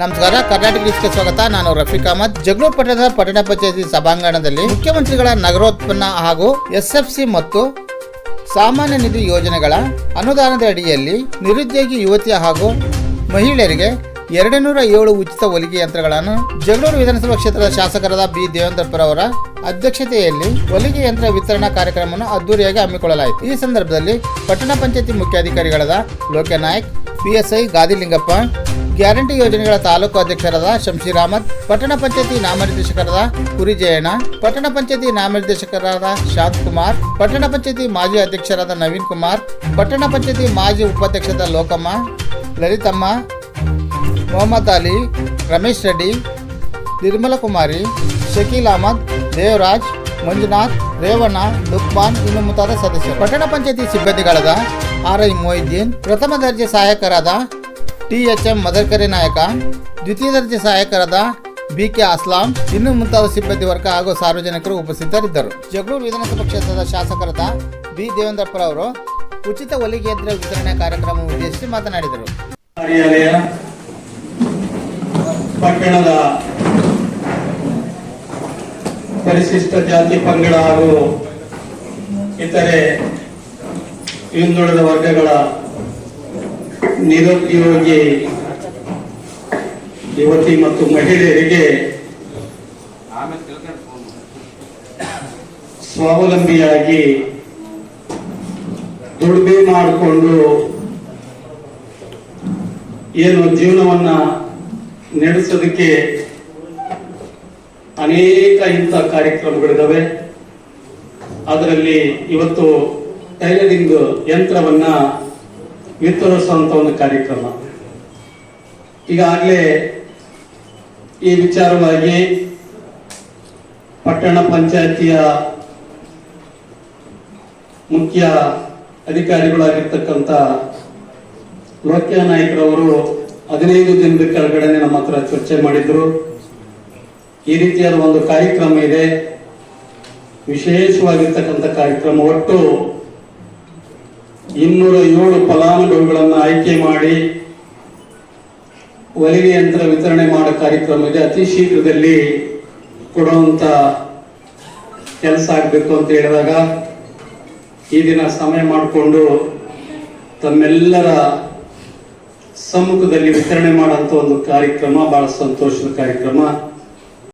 ನಮಸ್ಕಾರ, ಕರ್ನಾಟಕ ನ್ಯೂಸ್ಗೆ ಸ್ವಾಗತ. ನಾನು ರಫೀಕ್ ಅಹಮದ್. ಜಗಳೂರು ಪಟ್ಟಣದ ಪಟ್ಟಣ ಪಂಚಾಯತಿ ಸಭಾಂಗಣದಲ್ಲಿ ಮುಖ್ಯಮಂತ್ರಿಗಳ ನಗರೋತ್ಪನ್ನ ಹಾಗೂ ಎಸ್ಎಫ್ಸಿ ಮತ್ತು ಸಾಮಾನ್ಯ ನಿಧಿ ಯೋಜನೆಗಳ ಅನುದಾನದ ಅಡಿಯಲ್ಲಿ ನಿರುದ್ಯೋಗಿ ಯುವತಿ ಹಾಗೂ ಮಹಿಳೆಯರಿಗೆ ಎರಡು ನೂರ ಏಳು ಉಚಿತ ಹೊಲಿಗೆ ಯಂತ್ರಗಳನ್ನು ಜಗಳೂರು ವಿಧಾನಸಭಾ ಕ್ಷೇತ್ರದ ಶಾಸಕರಾದ ಬಿ. ದೇವೇಂದ್ರಪ್ಪರ್ ಅವರ ಅಧ್ಯಕ್ಷತೆಯಲ್ಲಿ ಹೊಲಿಗೆ ಯಂತ್ರ ವಿತರಣಾ ಕಾರ್ಯಕ್ರಮವನ್ನು ಅದ್ದೂರಿಯಾಗಿ ಹಮ್ಮಿಕೊಳ್ಳಲಾಯಿತು. ಈ ಸಂದರ್ಭದಲ್ಲಿ ಪಟ್ಟಣ ಪಂಚಾಯತಿ ಮುಖ್ಯಾಧಿಕಾರಿಗಳಾದ ಲೋಕ್ಯನಾಯಕ್ ಪಿಎಸ್ಐ, ಗಾದಿಲಿಂಗಪ್ಪ ಗ್ಯಾರಂಟಿ ಯೋಜನೆಗಳ ತಾಲೂಕು ಅಧ್ಯಕ್ಷರಾದ ಶಂಶೀರ್ ಅಹಮದ್ ಪಟ್ಟಣ ಪಂಚಾಯತಿ ನಾಮನಿರ್ದೇಶಕರಾದ ಕುರಿ ಜಯಣ್ಣ ಪಟ್ಟಣ ಪಂಚಾಯತಿ ನಾಮನಿರ್ದೇಶಕರಾದ ಶಾಂತ್ ಕುಮಾರ್ ಪಟ್ಟಣ ಪಂಚಾಯತಿ ಮಾಜಿ ಅಧ್ಯಕ್ಷರಾದ ನವೀನ್ ಕುಮಾರ್, ಪಟ್ಟಣ ಪಂಚಾಯತಿ ಮಾಜಿ ಉಪಾಧ್ಯಕ್ಷರಾದ ಲೋಕಮ್ಮ, ಲಲಿತಮ್ಮ, ಮೊಹಮ್ಮದ್ ಅಲಿ, ರಮೇಶ್ ರೆಡ್ಡಿ ನಿರ್ಮಲ ಕುಮಾರಿ ಶಕೀಲ್ ಅಹಮದ್, ದೇವರಾಜ್, ಮಂಜುನಾಥ್, ರೇವಣ್ಣ, ಲುಕ್ಮಾನ್ ಇನ್ನು ಮುಂತಾದ ಸದಸ್ಯರು. ಪಟ್ಟಣ ಪಂಚಾಯತಿ ಸಿಬ್ಬಂದಿಗಳಾದ ಆರ್ ಐ ಮೊಹಿದ್ದೀನ್, ಪ್ರಥಮ ದರ್ಜೆ ಸಹಾಯಕರಾದ T H M Madarkari Nayaka, ದ್ವಿತೀಯ ದರ್ಜೆ ಸಹಾಯಕರಾದ ಬಿ ಕೆ ಅಸ್ಲಾಂ, ಇನ್ನು ಮುಂತಾದ ಸಿಬ್ಬಂದಿ ವರ್ಗ ಹಾಗೂ ಸಾರ್ವಜನಿಕರು ಉಪಸ್ಥಿತರಿದ್ದರು. ಜಗಳೂರು ವಿಧಾನಸಭಾ ಕ್ಷೇತ್ರದ ಶಾಸಕರಾದ ಬಿ ದೇವೇಂದ್ರಪ್ಪರ ಅವರು ಉಚಿತ ಹೊಲಿಗೆ ಯಂತ್ರ ವಿತರಣೆ ಕಾರ್ಯಕ್ರಮ ಉದ್ದೇಶಿಸಿ ಮಾತನಾಡಿದರು. ಪಟ್ಟಣದ ಪರಿಶಿಷ್ಟ ಜಾತಿ ಪಂಗಡ ಹಾಗೂ ಇತರೆ ಹಿಂದುಳಿದ ವರ್ಗಗಳ ನಿರುದ್ಯೋಗಿ ಯುವತಿ ಮತ್ತು ಮಹಿಳೆಯರಿಗೆ ಸ್ವಾವಲಂಬಿಯಾಗಿ ದುಡಿಮೆ ಮಾಡಿಕೊಂಡು ಏನು ಜೀವನವನ್ನ ನಡೆಸೋದಕ್ಕೆ ಅನೇಕ ಇಂಥ ಕಾರ್ಯಕ್ರಮಗಳಿದ್ದಾವೆ ಅದರಲ್ಲಿ ಇವತ್ತು ಟೈಲರಿಂಗ್ ಯಂತ್ರವನ್ನ ವಿತರಿಸುವಂತ ಒಂದು ಕಾರ್ಯಕ್ರಮ. ಈಗಾಗಲೇ ಈ ವಿಚಾರವಾಗಿ ಪಟ್ಟಣ ಪಂಚಾಯತಿಯ ಮುಖ್ಯ ಅಧಿಕಾರಿಗಳಾಗಿರ್ತಕ್ಕಂಥ ಲೋಕ್ಯ ನಾಯಕರವರು ಹದಿನೈದು ದಿನದ ಕೆಳಗಡೆ ನಮ್ಮ ಹತ್ರ ಚರ್ಚೆ ಮಾಡಿದ್ರು. ಈ ರೀತಿಯಾದ ಒಂದು ಕಾರ್ಯಕ್ರಮ ಇದೆ. ವಿಶೇಷವಾಗಿರ್ತಕ್ಕಂಥ ಕಾರ್ಯಕ್ರಮ. ಒಟ್ಟು ಇನ್ನೂರ ಏಳು ಫಲಾನುಭವಿಗಳನ್ನು ಆಯ್ಕೆ ಮಾಡಿ ಒಲಿಗೆ ಯಂತ್ರ ವಿತರಣೆ ಮಾಡೋ ಕಾರ್ಯಕ್ರಮ ಇದೆ ಅತಿ ಶೀಘ್ರದಲ್ಲಿ ಕೊಡುವಂತ ಕೆಲಸ ಆಗಬೇಕು ಅಂತ ಹೇಳಿದಾಗ ಈ ದಿನ ಸಮಯ ಮಾಡಿಕೊಂಡು ತಮ್ಮೆಲ್ಲರ ಸಮ್ಮುಖದಲ್ಲಿ ವಿತರಣೆ ಮಾಡುವಂತ ಒಂದು ಕಾರ್ಯಕ್ರಮ, ಬಹಳ ಸಂತೋಷದ ಕಾರ್ಯಕ್ರಮ.